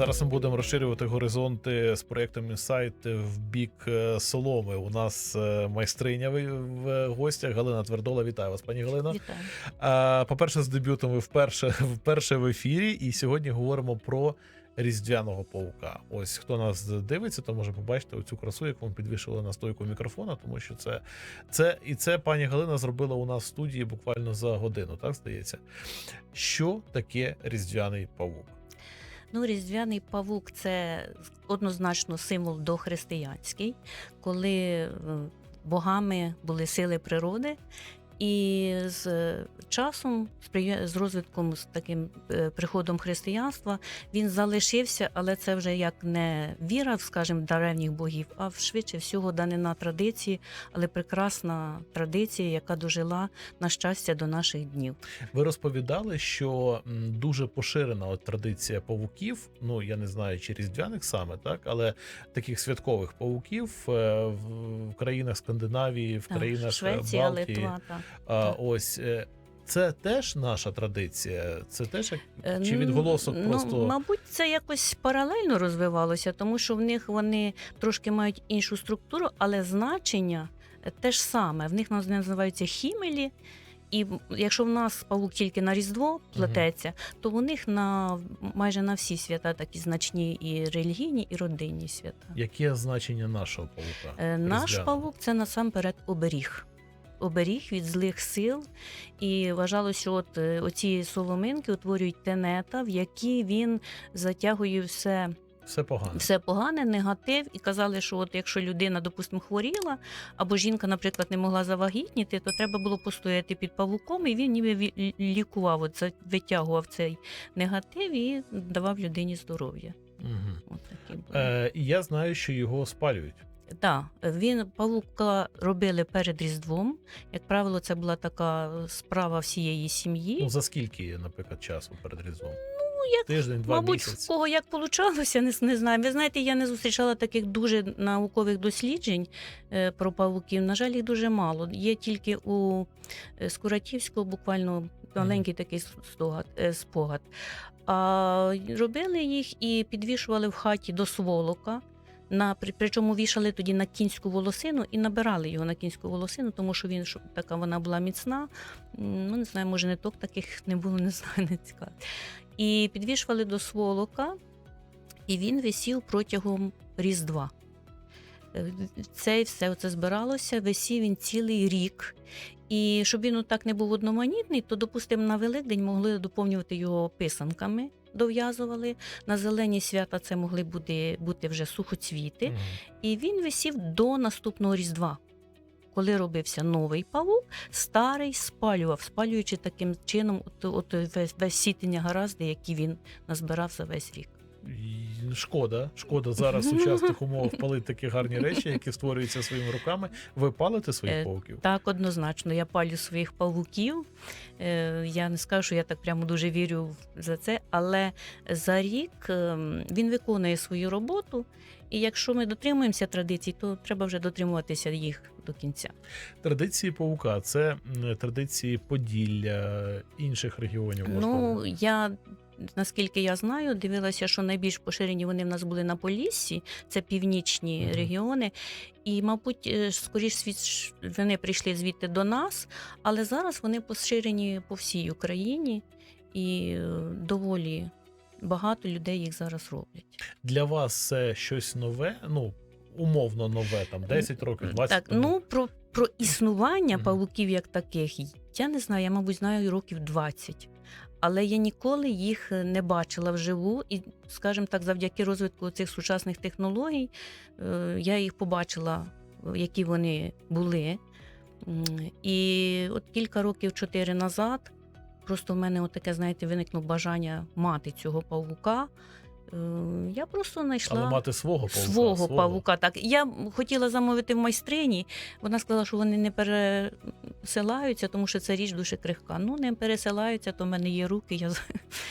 Зараз ми будемо розширювати горизонти з проєктом Інсайт в бік е, соломи. У нас е, майстриня в гостях Галина Твердола. Вітаю вас, пані Галина. Вітаю. По-перше, з дебютом ви вперше, вперше в ефірі, і сьогодні говоримо про різдвяного паука. Ось хто нас дивиться, то може побачити оцю красу, яку ми підвішили на стойку мікрофона, тому що це, це і це пані Галина зробила у нас в студії буквально за годину, так здається. Що таке різдвяний павук? Ну, різдвяний павук це однозначно символ дохристиянський, коли е, богами були сили природи. І з часом, з розвитком, з таким е, приходом християнства, він залишився, але це вже як не віра, скажімо, древніх богів, а швидше всього данина традиції, але прекрасна традиція, яка дожила на щастя до наших днів. Ви розповідали, що дуже поширена от традиція павуків. Ну я не знаю, чи різдвяних саме, так, але таких святкових павуків е, в, країнах Скандинавії, в країнах е, Швеція, Балтії. Литва. Так. А, ось е, це теж наша традиція. Це теж як Е, чи відголосок ну, просто мабуть, це якось паралельно розвивалося, тому що в них вони трошки мають іншу структуру, але значення е, те ж саме. В них наз- називаються хімелі. І якщо в нас павук тільки на Різдво плететься, то у них на майже на всі свята такі значні і релігійні, і родинні свята. яке значення нашого павука? Е, Наш різдвяного? павук це насамперед оберіг. Оберіг від злих сил, і вважало, що от е, оці соломинки утворюють тенета, в які він затягує все, Все погано. все погане, негатив. І казали, що от якщо людина, допустимо, хворіла, або жінка, наприклад, не могла завагітніти, то треба було постояти під павуком, і він ніби лікував, за- витягував цей негатив і давав людині здоров'я. Угу. От такі були. Е, я знаю, що його спалюють. Так, він павука робили перед Різдвом. Як правило, це була така справа всієї сім'ї. Ну за скільки, наприклад, часу перед різдвом? Ну, як, Тиждень, два Мабуть, місяці. в кого як получалося, не, не знаю. Ви знаєте, я не зустрічала таких дуже наукових досліджень е, про павуків. На жаль, їх дуже мало. Є тільки у е, Скуратівського буквально маленький такий стогад, е, спогад. А робили їх і підвішували в хаті до сволока. На, причому вішали тоді на кінську волосину і набирали його на кінську волосину, тому що він що, така вона була міцна. Ну, не знаю, може, не ток таких не було, не знаю, не цікаво. І підвішували до сволока, і він висів протягом Різдва. Е, Це все це збиралося, висів він цілий рік. І щоб він так не був одноманітний, то, допустимо, на Великдень могли доповнювати його писанками, дов'язували. На зелені свята це могли бути, бути вже сухоцвіти. Угу. І він висів до наступного Різдва. Коли робився новий павук, старий спалював, спалюючи таким чином от, от весь, весь сітення гаразди, які він назбирав за весь рік. Шкода, шкода зараз в сучасних умовах палити такі гарні речі, які створюються своїми руками. Ви палите своїх Е, павуків? Так, однозначно, я палю своїх павуків. Е, Я не скажу, що я так прямо дуже вірю за це, але за рік ем, він виконує свою роботу. І якщо ми дотримуємося традицій, то треба вже дотримуватися їх до кінця. Традиції павука це традиції Поділля інших регіонів. Ну, я наскільки я знаю, дивилася, що найбільш поширені вони в нас були на Поліссі, це північні Мгм. регіони. І, мабуть, е, скоріш світ вони прийшли звідти до нас, але зараз вони поширені по всій Україні і е, доволі багато людей їх зараз роблять. Для вас це щось нове, ну умовно нове, там 10 років, 20 Так, тому. ну про, про існування Мгм. павуків як таких, я не знаю, я, мабуть, знаю років 20. Але я ніколи їх е, не бачила вживу, і, скажімо так, завдяки розвитку цих сучасних технологій, е, я їх побачила, е, які вони були. І от кілька років чотири назад просто в мене таке, знаєте, виникло бажання мати цього павука. Е, Я просто знайшла Але мати свого павука. свого, павука. Так я хотіла замовити в майстрині. Вона сказала, що вони не пересилаються, тому що це річ дуже крихка. Ну не пересилаються, то в мене є руки. Я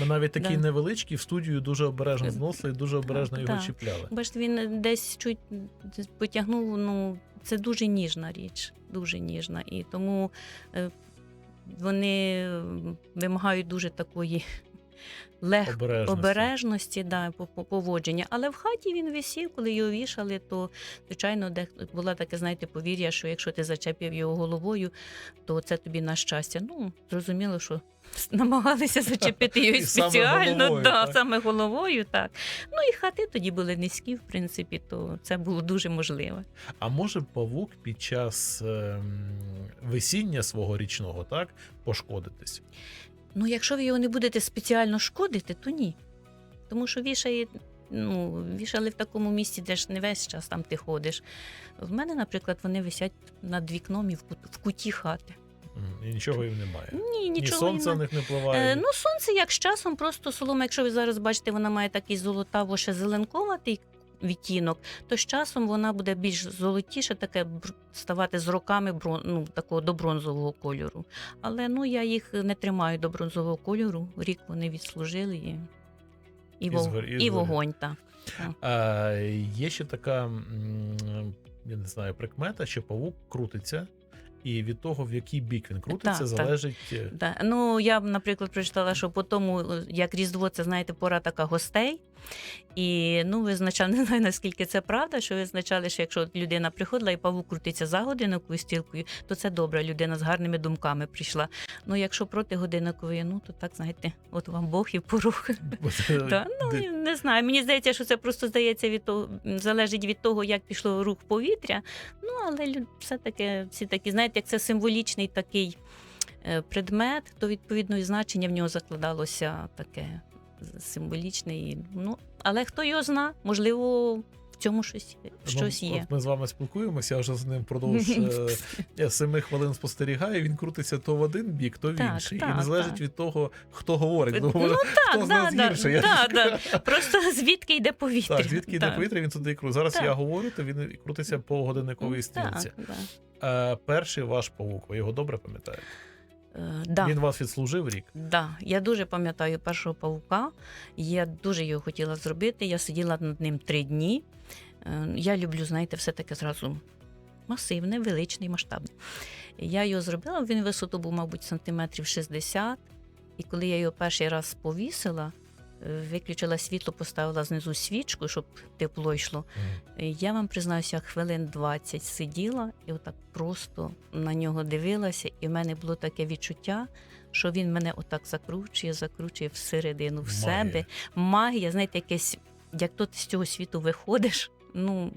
Ми навіть такі Да. невеличкі в студію дуже обережно зносили, дуже обережно його так. чіпляли. бачите, він десь чуть потягнув. Ну це дуже ніжна річ, дуже ніжна. І тому е, вони вимагають дуже такої легко. Обережності. Обережності, да, по- по- поводження. Але в хаті він висів, коли його вішали, то звичайно, де була таке, знаєте, повір'я, що якщо ти зачепив його головою, то це тобі на щастя. Ну, зрозуміло, що намагалися зачепити його І саме головою, да, так? саме головою, так. Ну і хати тоді були низькі, в принципі, то це було дуже можливо. А може павук під час ем, весіння свого річного так пошкодитись? Ну, якщо ви його не будете спеціально шкодити, то ні. Тому що вішає, ну, вішали в такому місці, де ж не весь час там ти ходиш. В мене, наприклад, вони висять над вікном і в, кут, в куті хати. І нічого їм немає. Ні, Ні сонце них не впливає. Е, ну, сонце як з часом, просто солома, якщо ви зараз бачите, вона має такий золотаво ще зеленковатий відтінок, то з часом вона буде більш золотіше, таке ставати з роками брон, ну, такого до бронзового кольору. Але ну, я їх не тримаю до бронзового кольору. Рік вони відслужили і, і, вог- і вогонь. Так. А, є ще така, я не знаю, прикмета, що павук крутиться, і від того, в який бік він крутиться, Так, так. залежить. е, Да. Ну, я б, наприклад, прочитала, що по тому, е, як Різдво, це знаєте, пора така гостей. І ну, визначали, не знаю, наскільки це правда, що визначали, що якщо людина приходила і павук крутиться за годинниковою стрілкою, то це добра людина з гарними думками прийшла. Ну, якщо проти годинникової, ну то так, знаєте, от вам Бог і порух. Ну, не знаю. Мені здається, що це просто здається від того, залежить від того, як пішло рух повітря. Ну, але все-таки всі такі, знаєте, як це символічний такий е, предмет, то відповідно і значення в нього закладалося таке символічне. І, ну, але хто його зна, можливо, в цьому щось, щось Ну, є. От ми з вами спілкуємося, я вже з ним продовж е, семи хвилин спостерігаю. Він крутиться то в один бік, то в Так, інший. і не залежить так. від того, хто говорить. Ну, Ну, так, хто да, да, гірше, да, так да. Просто звідки йде повітря. Так, звідки йде Так. повітря, він туди і крутить. Зараз Так. я говорю, то він крутиться по годинниковій стрілці. Так, да. Перший ваш павук, ви його добре пам'ятаєте? Е, да. Він вас відслужив рік. Да, я дуже пам'ятаю першого павука. Я дуже його хотіла зробити. Я сиділа над ним три дні. Е, Я люблю, знаєте, все-таки зразу масивне, величне і масштабне. Я його зробила, він висоту був, мабуть, сантиметрів 60. І коли я його перший раз повісила, виключила світло, поставила знизу свічку, щоб тепло йшло. Е, Я вам признаюся, хвилин 20 сиділа і отак просто на нього дивилася, і в мене було таке відчуття, що він мене отак закручує, закручує всередину в Магія. себе. Магія, знаєте, якесь, як то ти з цього світу виходиш. Ну,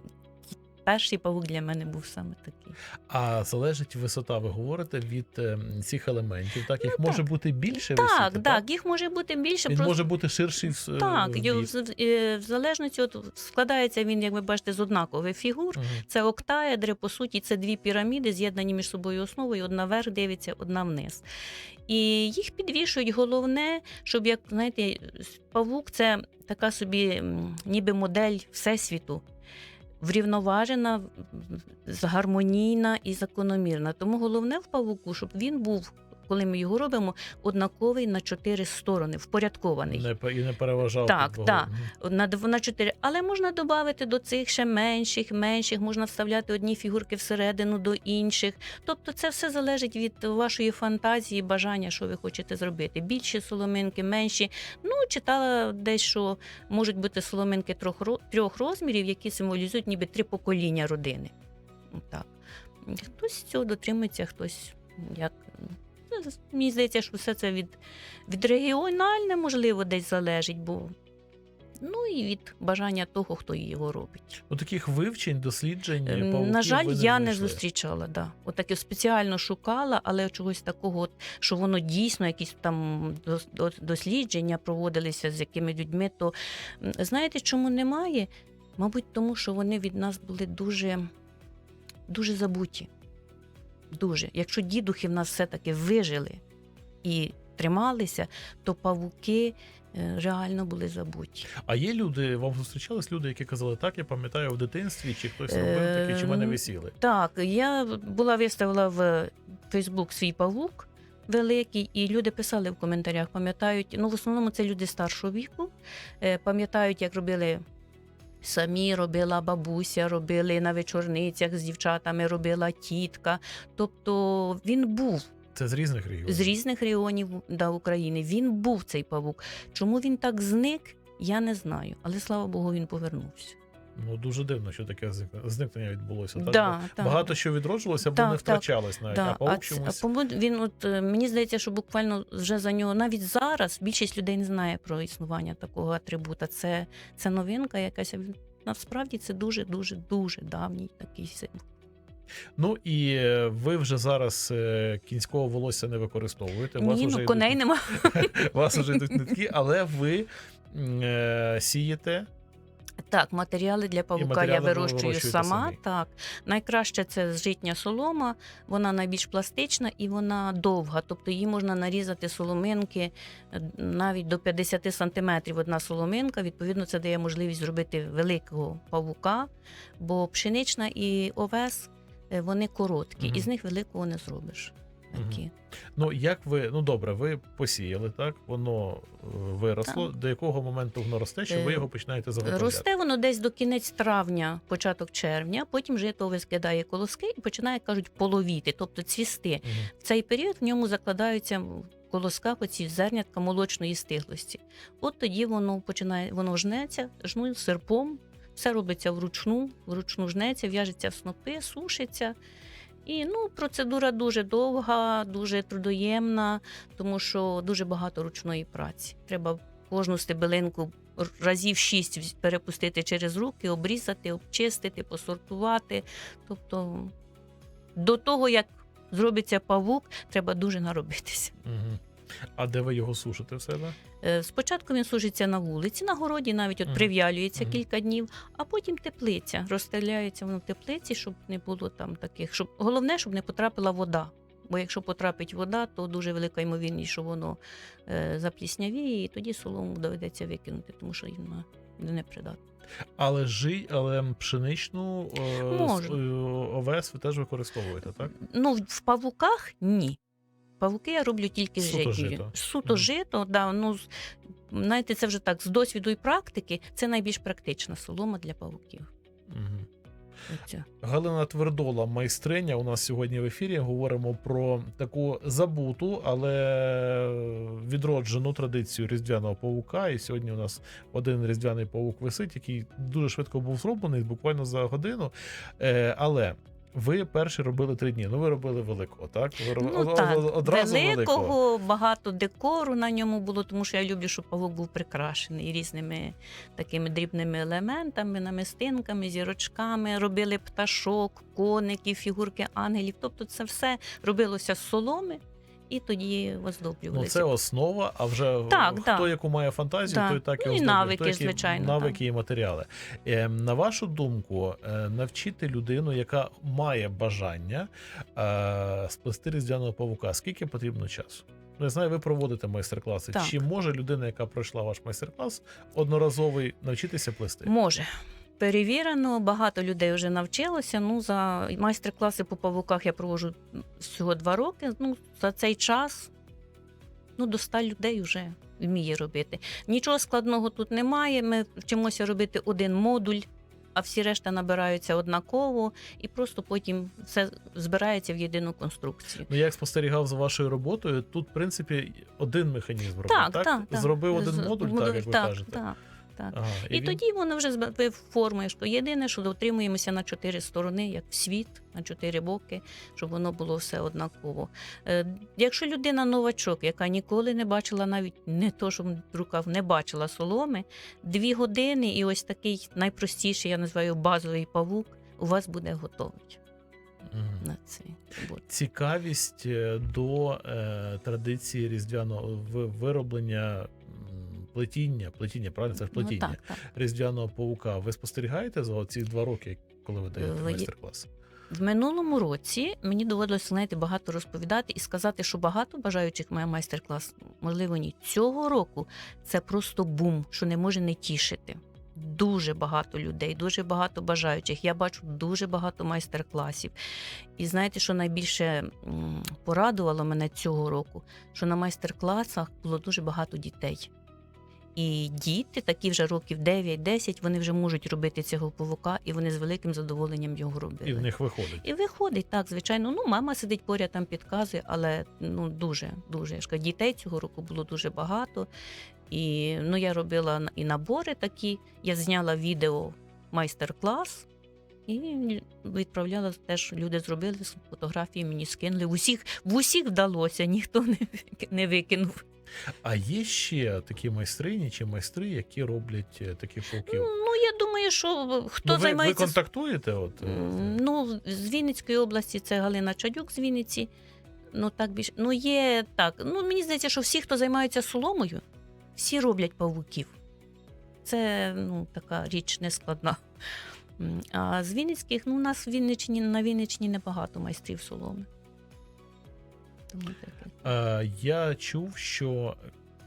перший павук для мене був саме такий. А залежить висота, ви говорите, від ем, цих елементів. Так, їх Ну, може так. бути більше Так, висіти, так, їх може бути більше. Він просто... може бути ширший в, е, Так, в в, е, залежності от складається він, як ви бачите, з однакових фігур. Мгм. Це октаедри, по суті, це дві піраміди, з'єднані між собою основою. Одна вверх дивиться, одна вниз. І їх підвішують. Головне, щоб як знаєте, павук це така собі ніби модель всесвіту. Врівноважена, гармонійна і закономірна. Тому головне в павуку, щоб він був, коли ми його робимо, однаковий на чотири сторони, впорядкований. Не, і не переважав. Так, так. На, на 4. Але можна додати до цих ще менших, менших, можна вставляти одні фігурки всередину до інших. Тобто це все залежить від вашої фантазії, бажання, що ви хочете зробити. Більші соломинки, менші. Ну, читала десь, що можуть бути соломинки трьох, трьох розмірів, які символізують ніби три покоління родини. Так. Хтось цього дотримується, хтось як. Мені здається, що все це від, від регіональне, можливо, десь залежить, бо ну і від бажання того, хто його робить. Ну, таких вивчень, досліджень. Ем, павуків На жаль, ви я не знайшли. зустрічала. Да. Отаке спеціально шукала, але чогось такого, от, що воно дійсно якісь там дос- дос- дослідження проводилися з якими людьми, то знаєте, чому немає? Мабуть, тому що вони від нас були дуже, дуже забуті. Дуже. Якщо дідухи в нас все-таки вижили і трималися, то павуки е, реально були забуті. А є люди, вам зустрічались люди, які казали, так, я пам'ятаю в дитинстві, чи хтось робив таке, чи мене висіли. Так, я була виставила в Фейсбук свій павук великий, і люди писали в коментарях, пам'ятають. Ну, в основному це люди старшого віку, е, пам'ятають, як робили. Самі робила бабуся, робили на вечорницях з дівчатами, робила тітка. Тобто він був. Це з різних регіонів. з різних регіонів да, України. Він був цей павук. Чому він так зник, я не знаю. Але слава Богу, він повернувся. Ну дуже дивно, що таке зникнення відбулося. Да, Бо так. Багато що відроджувалося, бо Так, не втрачалось навіть. Да, А паук чомусь. а він от е, мені здається, що буквально вже за нього навіть зараз більшість людей не знає про існування такого атрибута. Це, це новинка якась. Насправді це дуже дуже дуже давній такий символ. Ну і е, ви вже зараз е, кінського волосся не використовуєте. Вас Ні, вже ну йдуть- коней нема. у вас вже йдуть нитки, але ви сієте. Так, матеріали для павука матеріали я вирощую сама. самі. Так, найкраще це житня солома, вона найбільш пластична і вона довга. Тобто її можна нарізати соломинки е, навіть до 50 сантиметрів. Одна соломинка. Відповідно, це дає можливість зробити великого павука, бо пшенична і овес е, вони короткі, Мгм. і з них великого не зробиш. Такі. Ну як ви, ну добре, ви посіяли, так? Воно е, виросло. До якого моменту воно росте, що ви Е, його починаєте заготовляти? Росте воно десь до кінець травня, початок червня, потім жито скидає колоски і починає, кажуть, половіти, тобто цвісти. Мгм. В цей період в ньому закладаються в колосках оці зернятка молочної стиглості. От тоді воно починає, воно жнеться, жну серпом, все робиться вручну, вручну жнеться, в'яжеться в снопи, сушиться. І ну, процедура дуже довга, дуже трудоємна, тому що дуже багато ручної праці. Треба кожну стебелинку разів шість перепустити через руки, обрізати, обчистити, посортувати. Тобто до того, як зробиться павук, треба дуже наробитися. Мгм. А де ви його сушите в себе? Е, Спочатку він сушиться на вулиці, на городі, навіть от Мгм. прив'ялюється Мгм. кілька днів, а потім теплиця. Розстріляється воно в теплиці, щоб не було там таких. Щоб головне, щоб не потрапила вода. Бо якщо потрапить вода, то дуже велика ймовірність, що воно е, запліснявіє, і тоді солому доведеться викинути, тому що вона не придатна. Але жи, але пшеничну е, Можна. е, овес ви теж використовуєте, так? Ну, в павуках ні. Павуки я роблю тільки з Суто жито. Суто Мгм. жито, да, ну, з- знаєте, це вже так, з досвіду і практики, це найбільш практична солома для павуків. Угу. Оця. Галина Твердола, майстриня, у нас сьогодні в ефірі. Говоримо про таку забуту, але відроджену традицію різдвяного павука. І сьогодні у нас один різдвяний павук висить, який дуже швидко був зроблений, буквально за годину. Е, але ви перші робили три дні. Ну, ви робили великого, так? Ви роб- Ну, так, одразу великого. великого, багато декору на ньому було, тому що я люблю, щоб павук був прикрашений різними такими дрібними елементами, намистинками, зірочками. Робили пташок, коників, фігурки ангелів. Тобто це все робилося з соломи і тоді. Ну, це основа, а вже Так, хто так. яку має фантазію, Так. той так і Ну, і навики, Хто які звичайно, Навики і матеріали. Е, на вашу думку, е, навчити людину, яка має бажання е, сплести різдвяного павука, скільки потрібно часу? Ну, я знаю, ви проводите майстер-класи. Так. Чи може людина, яка пройшла ваш майстер-клас, одноразовий навчитися плести? Може. Перевірено, багато людей вже навчилося. Ну, за майстер-класи по павуках я проводжу всього два роки. Ну, за цей час ну, до 100 людей вже вміє робити. Нічого складного тут немає. Ми вчимося робити один модуль, а всі решта набираються однаково, і просто потім все збирається в єдину конструкцію. Ну, я як спостерігав за вашою роботою, тут, в принципі, один механізм робив, Так, так? так, так. Зробив один З- модуль, так, як ви так, кажете. Так, так. Ага, І, він- тоді воно вже збив формує, що єдине, що дотримуємося на чотири сторони, як світ, на чотири боки, щоб воно було все однаково. Е, якщо людина новачок, яка ніколи не бачила, навіть не то, що рукав не бачила соломи, дві години, і ось такий найпростіший, я називаю базовий павук, у вас буде готовий на цей цікавість е, до е, традиції різдвяного вироблення плетіння, плетіння, правильно це ж плетіння Ну, так, так. різдвяного павука. Ви спостерігаєте за ці два роки, коли ви даєте майстер-клас? В минулому році мені доводилося знаєте, багато розповідати і сказати, що багато бажаючих має майстер-клас. Можливо, ні. Цього року це просто бум, що не може не тішити. Дуже багато людей, дуже багато бажаючих. Я бачу дуже багато майстер-класів. І знаєте, що найбільше порадувало мене цього року, що на майстер-класах було дуже багато дітей. І діти, такі вже років 9-10, вони вже можуть робити цього павука, і вони з великим задоволенням його робили. І в них виходить. І виходить, так, звичайно. Ну, мама сидить поряд, там підказує, але ну дуже, дуже. Я ж кажу, дітей цього року було дуже багато. І ну, я робила і набори такі. Я зняла відео майстер-клас і відправляла теж. Люди зробили фотографії, мені скинули. В усіх, в усіх вдалося, ніхто не, не викинув. А є ще такі майстрині чи майстри, які роблять е, таких пауків? Ну, я думаю, що хто ну, ви, займається. ви контактуєте? От, е, Ну, з Вінницької області це Галина Чадюк з Вінниці. Ну, так більше. Ну, є так. Ну, мені здається, що всі, хто займається соломою, всі роблять павуків. Це ну, така річ нескладна. А з Вінницьких, ну, у нас в Вінниччині, на Вінниччині небагато майстрів соломи. Тому таке. Е, я чув, що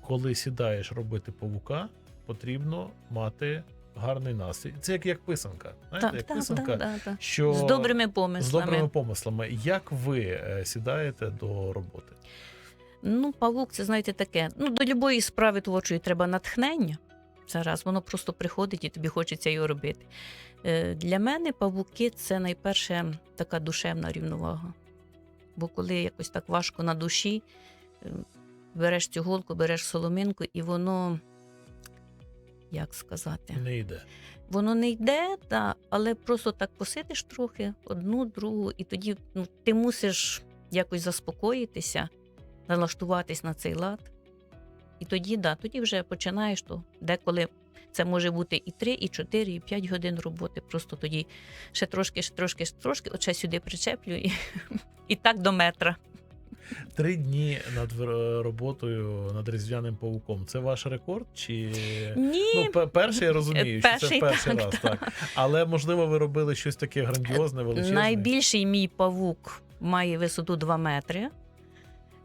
коли сідаєш робити павука, потрібно мати гарний настрій. Це як, як писанка. Знаєте, Так, як так, писанка, так, так, що З добрими помислами. з добрими помислами. Як ви е, сідаєте до роботи? Ну, павук, це знаєте таке. Ну, до любої справи творчої треба натхнення. Це раз, воно просто приходить і тобі хочеться його робити. Е, Для мене павуки це найперше така душевна рівновага. Бо коли якось так важко на душі, е, береш цю голку, береш соломинку, і воно, як сказати, Не йде. воно не йде, та, але просто так посидиш трохи, одну, другу, і тоді ну, ти мусиш якось заспокоїтися, налаштуватись на цей лад. І тоді, да, тоді вже починаєш то деколи. Це може бути і 3, і 4, і 5 годин роботи. Просто тоді ще трошки, ще трошки, ще трошки, от ще сюди причеплю і, і так до метра. Три дні над е, роботою над різдвяним павуком. Це ваш рекорд? Чи Ні, ну, перший я розумію, що це Перший, так, раз, так. Але можливо, ви робили щось таке грандіозне, величезне. Найбільший мій павук має висоту 2 метри.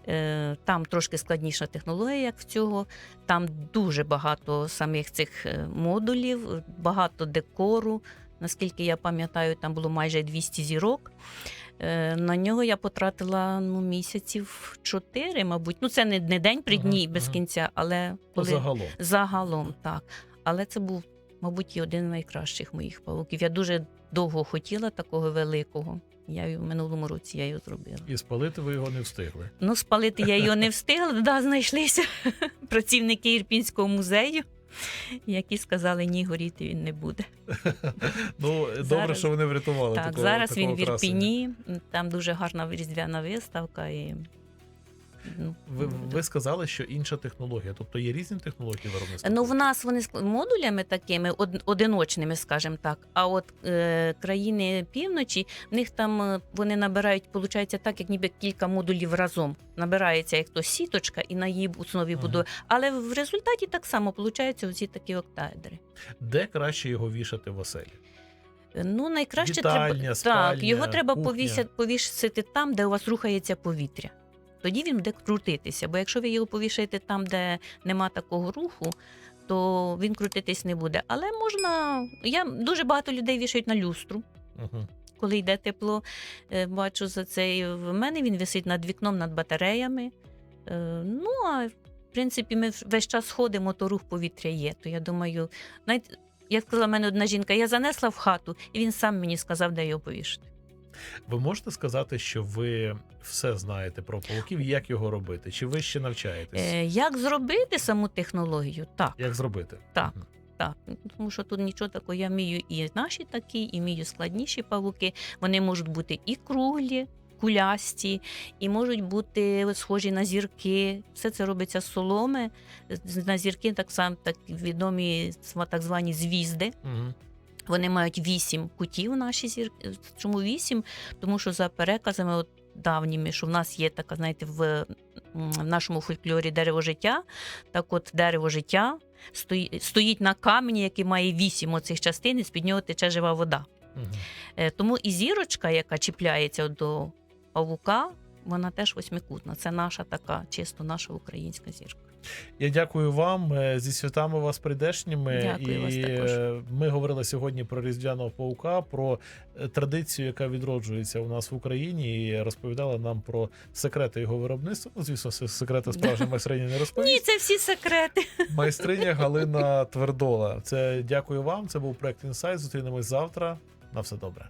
Е, Там трошки складніша технологія, як в цього. Там дуже багато самих цих е, модулів, багато декору. Наскільки я пам'ятаю, там було майже 200 зірок. Е, На нього я потратила ну, місяців 4, мабуть. Ну, це не, не день при Ага, дні без ага. кінця, але Ну, коли Загалом. Загалом, так. Але це був, мабуть, і один з найкращих моїх павуків. Я дуже довго хотіла такого великого. Я в минулому році я його зробила. І спалити ви його не встигли. Ну, спалити я його не встигла. Да, знайшлися працівники Ірпінського музею, які сказали, ні, горіти він не буде. Ну, добре, що вони врятували так, такого зараз такого він в. Ірпіні, там дуже гарна різдвяна виставка. І, Ви, ви сказали, що інша технологія, тобто є різні технології виробництва. Ну, в нас вони ск- модулями такими од- одиночними, скажімо так. А от е, країни півночі, в них там е, вони набирають, виходить, так, як ніби кілька модулів разом. Набирається як то сіточка і на її основі Ага. будує. Але в результаті так само виходить оці такі октаедри. Де краще його вішати в оселі? Е, Ну, найкраще Вітальня, треба спальня, так, його треба повісити, повісити там, де у вас рухається повітря. Тоді він буде крутитися. Бо якщо ви його повішаєте там, де нема такого руху, то він крутитись не буде. Але можна. Я дуже багато людей вішають на люстру, Угу. коли йде тепло. Е, Бачу за це. І В мене він висить над вікном, над батареями. Е, Ну а в принципі, ми весь час ходимо, то рух повітря є. То я думаю, навіть як сказала мене одна жінка, я занесла в хату, і він сам мені сказав, де його повішати. Ви можете сказати, що ви все знаєте про пауків, і як його робити? Чи ви ще навчаєтесь? Е, Як зробити саму технологію? Так. Як зробити? Так. Мгм. Так, тому що тут нічого такого. Я вмію і наші такі, і вмію складніші павуки. Вони можуть бути і круглі, кулясті, і можуть бути схожі на зірки. Все це робиться з соломи. З- На зірки так само так відомі так звані звізди. Мгм. Вони мають вісім кутів. Наші зірки. Чому вісім? Тому що за переказами от давніми, що в нас є така, знаєте, в, в нашому фольклорі дерево життя. Так, от дерево життя стоїть, стоїть на камені, який має вісім оцих частин, і з-під нього тече жива вода. Е, Тому і зірочка, яка чіпляється до павука, вона теж восьмикутна. Це наша така, чисто наша українська зірка. Я дякую вам е, зі святами вас прийдешніми. Дякую і вас також. е, ми говорили сьогодні про різдвяного паука, про е, традицію, яка відроджується у нас в Україні, і розповідала нам про секрети його виробництва. Ну, звісно, секрети справжньої майстрині не Ні, це всі секрети. Майстриня Галина Твердола. Це дякую вам. Це був проект Інсайт. Зустрінемось завтра. На все добре.